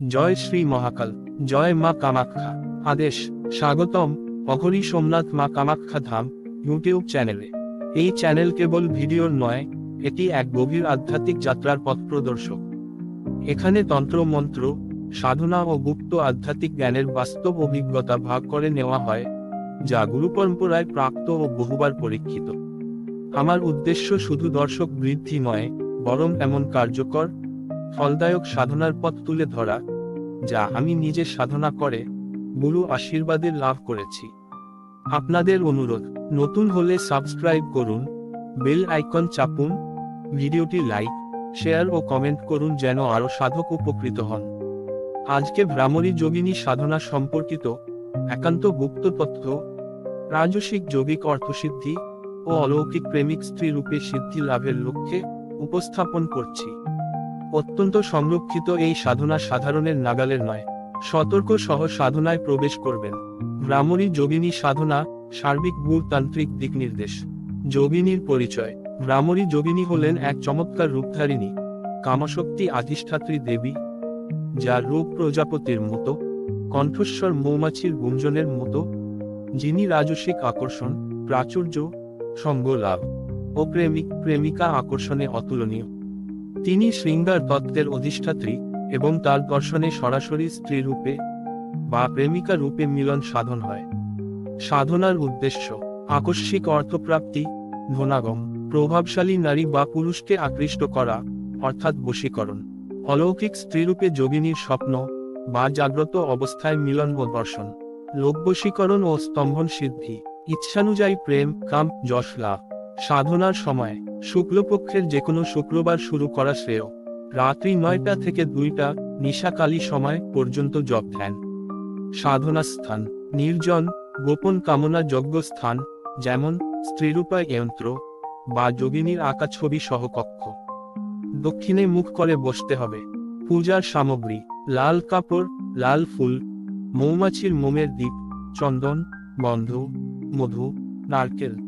জয় শ্রী মহাকাল, জয় মা কামাখ্যা। আদেশ, স্বাগতম, অঘরী সোমনাথ মা কামাখ্যা ধাম ইউটিউব চ্যানেলে এই চ্যানেল কেবল ভিডিওর নয়, এটি এক গভীর আধ্যাত্মিক যাত্রার পথ প্রদর্শক। এখানে তন্ত্র মন্ত্র, সাধনা ও গুপ্ত আধ্যাত্মিক জ্ঞানের বাস্তব অভিজ্ঞতা ভাগ করে নেওয়া হয়, যা গুরু পরম্পরায় প্রাপ্ত ও বহুবার পরীক্ষিত। আমার উদ্দেশ্য শুধু দর্শক বৃদ্ধি নয়, বরং এমন কার্যকর ফলদায়ক সাধনার পথ তুলে ধরা, যা আমি নিজে সাধনা করে, গুরু আশীর্বাদের লাভ করেছি। আপনাদের অনুরোধ, নতুন হলে সাবস্ক্রাইব করুন, বেল আইকন চাপুন, ভিডিওটি লাইক, শেয়ার ও কমেন্ট করুন যেন আরও সাধক উপকৃত হন। আজকে ভ্রামরী যোগিনী সাধনা সম্পর্কিত একান্ত গুপ্ত তথ্য, রাজসিক যোগিক অর্থসিদ্ধি ও অলৌকিক প্রেমিক স্ত্রী রূপে সিদ্ধি লাভের লক্ষ্যে উপস্থাপন করছি। অত্যন্ত সংরক্ষিত এই সাধনা সাধারণের নাগালের নয়। সতর্ক সহ সাধনায় প্রবেশ করবেন। ভ্রামরী যোগিনী সাধনা, সার্বিক তান্ত্রিক দিক নির্দেশ যোগিনীর পরিচয়। ভ্রামরী যোগিনী হলেন এক চমৎকার রূপধারিণী। কামশক্তি আধিষ্ঠাত্রী দেবী, যার রূপ প্রজাপতির মতো, কণ্ঠস্বর মৌমাছির গুঞ্জনের মতো, যিনি রাজসিক আকর্ষণ, প্রাচুর্য সঙ্গ লাভ ও প্রেমিক প্রেমিকা আকর্ষণে অতুলনীয়। তিনি শৃঙ্গার তত্ত্বের অধিষ্ঠাত্রী এবং তার দর্শনে সরাসরি স্ত্রী রূপে বা প্রেমিকা রূপে মিলন সাধন হয়। সাধনার উদ্দেশ্য, আকস্মিক অর্থপ্রাপ্তি, ধনাগম, প্রভাবশালী নারী বা পুরুষকে আকৃষ্ট করা, অর্থাৎ বশীকরণ, অলৌকিক স্ত্রীরূপে যোগিনীর স্বপ্ন বা জাগ্রত অবস্থায় মিলন ও দর্শন, লোকবশীকরণ ও স্তম্ভন সিদ্ধি ইচ্ছানুযায়ী প্রেম, কাম, যশ লাভ। সাধনার সময়, শুক্লপক্ষের যে কোনো শুক্রবার শুরু করা শ্রেয়। রাত্রি নয়টা থেকে দুইটা, নিশাকালী সময় পর্যন্ত জপ ধ্যান। সাধনা স্থান নির্জন, গোপন কামনা যজ্ঞ স্থান, যেমন স্ত্রীরূপা যন্ত্র বা যোগিনীর আঁকা ছবি সহ কক্ষ। দক্ষিণে মুখ করে বসতে হবে। পূজার সামগ্রী, লাল কাপড়, লাল ফুল, মৌমাছির মোমের দ্বীপ, চন্দন, গন্ধ, মধু, নারকেল।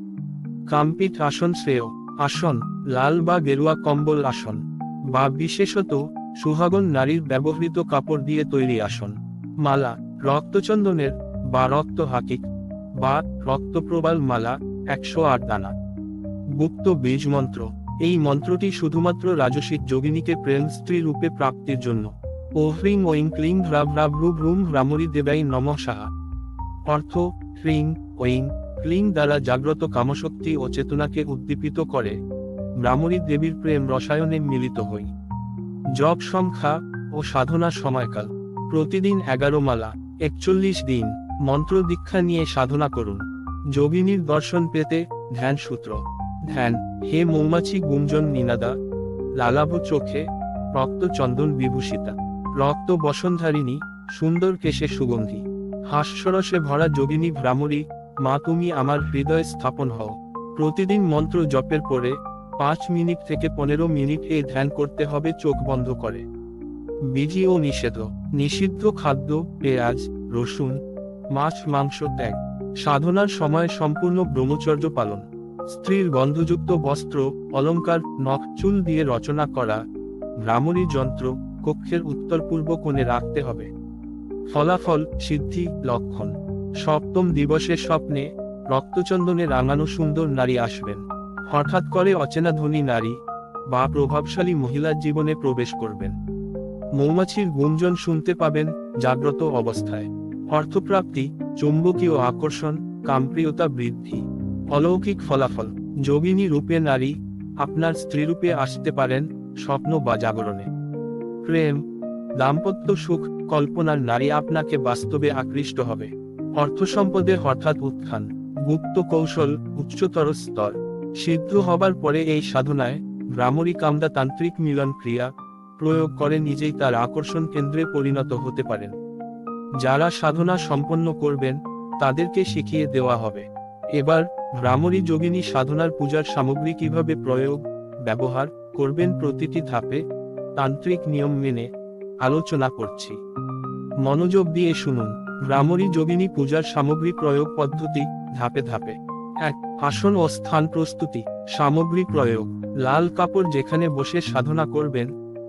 কাম্পিত আসন শ্রেয়। আসন, লাল বা গেরুয়া কম্বল আসন। বা বিশেষত, সুহাগন নারীর ব্যবহৃত কাপড় দিয়ে তৈরি আসন। মালা, রক্তচন্দনের, বা রক্ত হাকিক, বা রক্তপ্রবাল মালা, একশো আট দানা। গুপ্ত বীজ মন্ত্র এই মন্ত্রটি শুধুমাত্র রাজসিক যোগিনীকে প্রেম স্ত্রী রূপে প্রাপ্তির জন্য। ও হ্রিং ওইং ক্লিং ভ্রাব ভ্রাব রূপ রুম ভ্রামরী দেবাই নম সাহা। অর্থ হ্রিং ওইং ক্লিং দ্বারা জাগ্রত কামশক্তি ও চেতনাকে উদ্দীপিত করে। ভ্রামরী দেবীর প্রেম রসায়নে মিলিত হই। জপ সংখ্যা ও সাধনা সময়কাল। প্রতিদিন এগারো মালা, একচল্লিশ দিন। মন্ত্র দীক্ষা নিয়ে সাধনা করুন। যোগিনীর দর্শন পেতে ধ্যান সূত্র। ধ্যান, হে মৌমাছি গুঞ্জন নিনাদা। লালাভ চোখে, রক্ত চন্দন বিভূষিতা। রক্ত বসনধারিণী, সুন্দর কেশে সুগন্ধি। হাস্যরসে ভরা যোগিনী ভ্রামরী মা তুমি আমার হৃদয়ে স্থাপন হও। প্রতিদিন মন্ত্র জপের পরে পাঁচ মিনিট থেকে পনেরো মিনিট এই ধ্যান করতে হবে, চোখ বন্ধ করে। বিজি ও নিষেধ। নিষিদ্ধ খাদ্য, পেঁয়াজ, রসুন, মাছ, মাংস ত্যাগ। সাধনার সময় সম্পূর্ণ ব্রহ্মচর্য পালন। স্ত্রীর গন্ধযুক্ত বস্ত্র, অলংকার, নখ, চুল দিয়ে রচনা করা, ভ্রামরী যন্ত্র, কক্ষের উত্তর পূর্ব কোণে রাখতে হবে। ফলাফল, সিদ্ধি, লক্ষণ। সপ্তম দিবসের স্বপ্নে রক্তচন্দনে রাঙানো সুন্দর নারী আসবেন। হঠাৎ করে অচেনা ধনী নারী বা প্রভাবশালী মহিলার জীবনে প্রবেশ করবেন। মৌমাছির গুঞ্জন শুনতে পাবেন জাগ্রত অবস্থায়। অর্থপ্রাপ্তি, চুম্বকীয় আকর্ষণ, কামপ্রিয়তা বৃদ্ধি, অলৌকিক ফলাফল। যোগিনী রূপে নারী আপনার স্ত্রীরূপে আসতে পারেন স্বপ্ন বা জাগরণে। প্রেম, দাম্পত্য সুখ, কল্পনার নারী আপনাকে বাস্তবে আকৃষ্ট হবে। অর্থ সম্পদে হঠাৎ উত্থান, গুপ্ত কৌশল, উচ্চতর স্তর। সিদ্ধ হবার পরে এই সাধনায় ভ্রামরী কামদা তান্ত্রিক মিলন ক্রিয়া প্রয়োগ করে নিজেই তার আকর্ষণ কেন্দ্রে পরিণত হতে পারেন। যারা সাধনা সম্পন্ন করবেন, তাদেরকে শিখিয়ে দেওয়া হবে। এবার ভ্রামরী যোগিনী সাধনার পূজার সামগ্রী কীভাবে প্রয়োগ, ব্যবহার করবেন প্রতিটি ধাপে তান্ত্রিক নিয়ম মেনে আলোচনা করছি। মনোযোগ দিয়ে শুনুন। ভ্রামরী যোগিনী পূজার সামগ্রী প্রয়োগ পদ্ধতি, ধাপে ধাপে। এক, আসন ও স্থান প্রস্তুতি, সামগ্রী প্রয়োগ। লাল কাপড় যেখানে বসে সাধনা করবেন,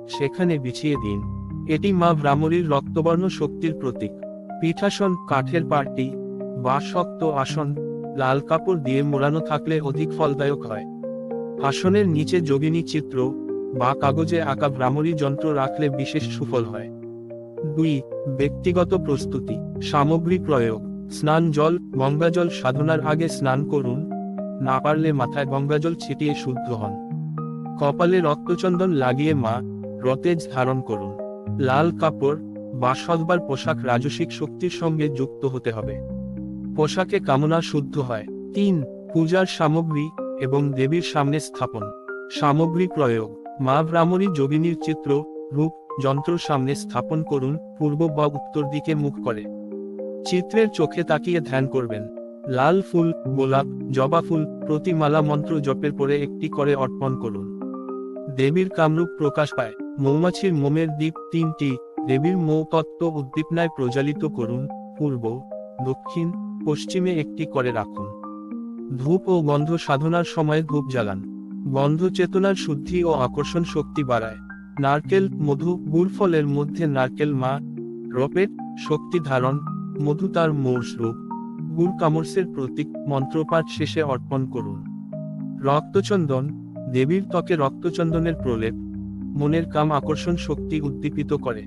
সেখানে বিছিয়ে দিন। এটি মা ভ্রামরীর রক্তবর্ণ শক্তির প্রতীক। পিঠাসন, কাঠের পার্টি বা শক্ত আসন, লাল কাপড় দিয়ে মোড়ানো থাকলে অধিক ফলদায়ক হয়। আসনের নিচে যোগিনী চিত্র, বা কাগজে আঁকা ভ্রামরী যন্ত্র রাখলে বিশেষ সুফল হয়। দুই, ব্যক্তিগত প্রস্তুতি, সামগ্রী প্রয়োগ, স্নান জল গঙ্গাজল সাধনার আগে স্নান করুন, না পারলে মাথায় গঙ্গাজল ছিটিয়ে শুদ্ধ হন। কপালে রক্তচন্দন লাগিয়ে মা, রতেজ ধারণ করুন। লাল কাপড়, বা সদবার পোশাক রাজসিক শক্তির সঙ্গে যুক্ত হতে হবে। পোশাকে কামনা শুদ্ধ হয়। তিন, পূজার সামগ্রী এবং দেবীর সামনে স্থাপন। সামগ্রী প্রয়োগ, মা ভ্রামরী যোগিনীর চিত্র, রূপ যন্ত্র সামনে স্থাপন করুন, পূর্ব বা উত্তর দিকে মুখ করে। চিত্রের চোখে তাকিয়ে ধ্যান করবেন। লাল ফুল, গোলাপ, জবা ফুল, প্রতিমালা মন্ত্র জপের পরে একটি করে অর্পণ করুন। দেবীর কামরূপ প্রকাশ পায়। মৌমাছির মোমের দ্বীপ তিনটি। দেবীর মৌতত্ত্ব উদ্দীপনায় প্রজ্বালিত করুন। পূর্ব, দক্ষিণ, পশ্চিমে একটি করে রাখুন। ধূপ ও গন্ধ সাধনার সময় ধূপ জ্বালান। গন্ধ চেতনার শুদ্ধি ও আকর্ষণ শক্তি বাড়ায়। নারকেল, মধু গুড় ফলের মধ্যে নারকেল মা রপেট শক্তি ধারণ, মধু তার মূল রূপ। গুড় কামর্সের প্রতীক, মন্ত্রপাঠ শেষে অর্পণ করুন। রক্তচন্দন, দেবীর ত্বকে রক্তচন্দনের প্রলেপ, মনের কাম আকর্ষণ শক্তি উদ্দীপিত করে।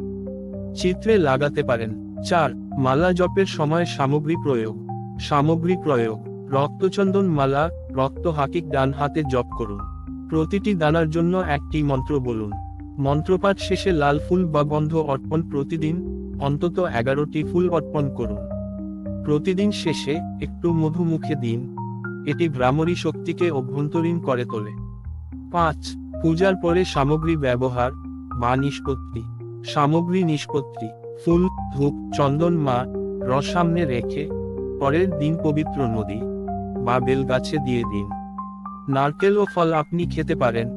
চিত্রে লাগাতে পারেন। চার, মালা জপের সময় সামগ্রী প্রয়োগ। সামগ্রী প্রয়োগ। রক্তচন্দন মালা, রক্ত হাকিক ডান হাতে জপ করুন। প্রতিটি দানার জন্য একটি মন্ত্র বলুন। মন্ত্রপাঠ শেষে লাল ফুল বা গন্ধ অর্পণ প্রতিদিন, অন্তত এগারোটি ফুল অর্পণ করুন। প্রতিদিন শেষে একটু মধু মুখে দিন। এটি ভ্রামরী শক্তিকে অভ্যন্তরীণ করে তোলে। পাঁচ, পূজার পরে সামগ্রী ব্যবহার, বা নিষ্পত্তি। সামগ্রী নিষ্পত্তি, ফুল, ধূপ, চন্দন, মা, রস সামনে রেখে, পরের দিন পবিত্র নদী, বা বেল গাছে দিয়ে দিন। নারকেল ও ফল আপনি খেতে পারেন,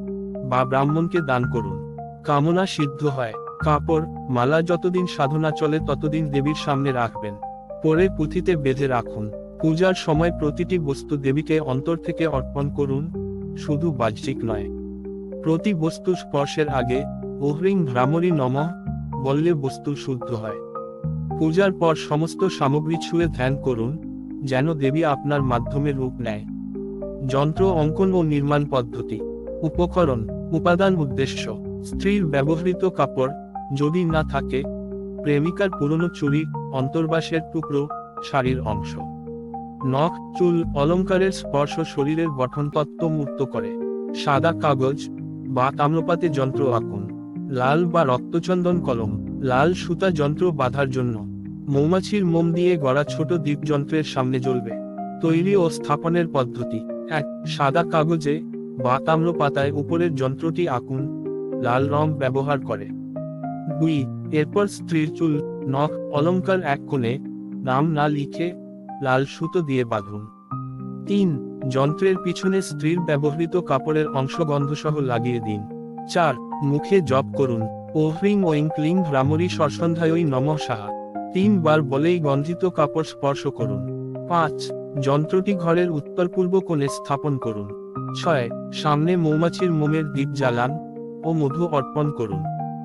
বা ব্রাহ্মণকে দান করুন। কামনা সিদ্ধ হয়। কাপড়, মালা যতদিন সাধনা চলে ততদিন দেবীর সামনে রাখবেন। পরে পুঁথিতে বেঁধে রাখুন। পূজার সময় প্রতিটি বস্তু দেবীকে অন্তর থেকে অর্পণ করুন, শুধু বাহ্যিক নয়। প্রতি বস্তু স্পর্শের আগে, ওহ্রিং ভ্রামরী নমঃ, বললে বস্তু শুদ্ধ হয়। পূজার পর সমস্ত সামগ্রী ছুঁয়ে ধ্যান করুন, যেন দেবী আপনার মাধ্যমে রূপ নেয়। যন্ত্র অঙ্কন ও নির্মাণ পদ্ধতি। উপকরণ, উপাদান উদ্দেশ্য। স্ত্রীর ব্যবহৃত কাপড় যদি না থাকে, প্রেমিকার পুরনো চুরি অন্তর্বাসের টুকরো, শাড়ির অংশ। নখ, চুল অলংকারের স্পর্শ শরীরের গঠনতত্ত্ব মুক্ত করে। সাদা কাগজ বা তাম্রপাতে যন্ত্র আঁকুন। লাল বা রক্তচন্দন কলম, লাল সুতা যন্ত্র বাঁধার জন্য। মৌমাছির মোম দিয়ে গড়া ছোট দ্বীপযন্ত্রের সামনে জ্বলবে। তৈরি ও স্থাপনের পদ্ধতি। এক, সাদা কাগজে বা তাম্র পাতায় উপরের যন্ত্রটি আঁকুন। লাল রং ব্যবহার করে। দুই, এরপর স্ত্রীর চুল, নখ, অলংকার এক কোণে নাম না লিখে, লাল সুতো দিয়ে বাঁধুন। তিন, যন্ত্রের পিছনে স্ত্রীর ব্যবহৃত কাপড়ের অংশ গন্ধসহ লাগিয়ে দিন। চার, মুখে জপ করুন। ওহ্রিং ওইং ক্লিং ভ্রামরী সরসন্ধ্যায় নমঃ সাহা। তিনবার বলেই গন্ধিত কাপড় স্পর্শ করুন। পাঁচ, যন্ত্রটি ঘরের উত্তর পূর্ব কোণে স্থাপন করুন। ছয়, সামনে মৌমাছির মোমের দ্বীপ জ্বালান। ও মধু অর্পণ করুন।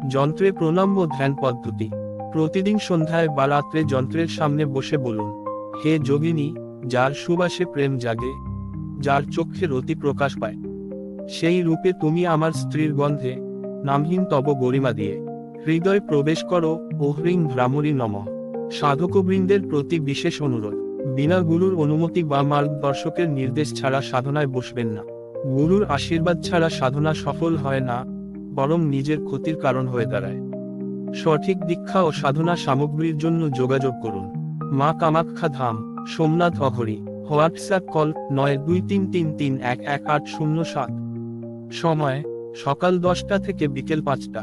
যন্ত্রে প্রণাম ও ধ্যান পদ্ধতি। প্রতিদিন সন্ধ্যায় বা রাত্রে যন্ত্রের সামনে বসে বলুন, হে যোগিনী, যার সুবাসে প্রেম জাগে, যার চক্ষে রতি প্রকাশ পায়, সেই রূপে তুমি আমার স্ত্রীর গন্ধে নামহীন তব গরিমা দিয়ে, হৃদয় প্রবেশ করো, ওহ্রিং ভ্রামরী নম। সাধকবৃন্দের প্রতি বিশেষ অনুরোধ, বিনা গুরুর অনুমতি বা মার্গদর্শকের নির্দেশ ছাড়া সাধনায় বসবেন না। গুরুর আশীর্বাদ ছাড়া সাধনা সফল হয় না। বরং নিজের ক্ষতির কারণ হয়ে দাঁড়ায়। সঠিক দীক্ষা ও সাধনা সামগ্রীর জন্য যোগাযোগ করুন। মা কামাখ্যা ধাম, সোমনাথ অহরি হোয়াটসঅ্যাপ কল নয় দুই তিন তিন তিন এক এক আট শূন্য সাত। সময়, সকাল দশটা থেকে বিকেল পাঁচটা।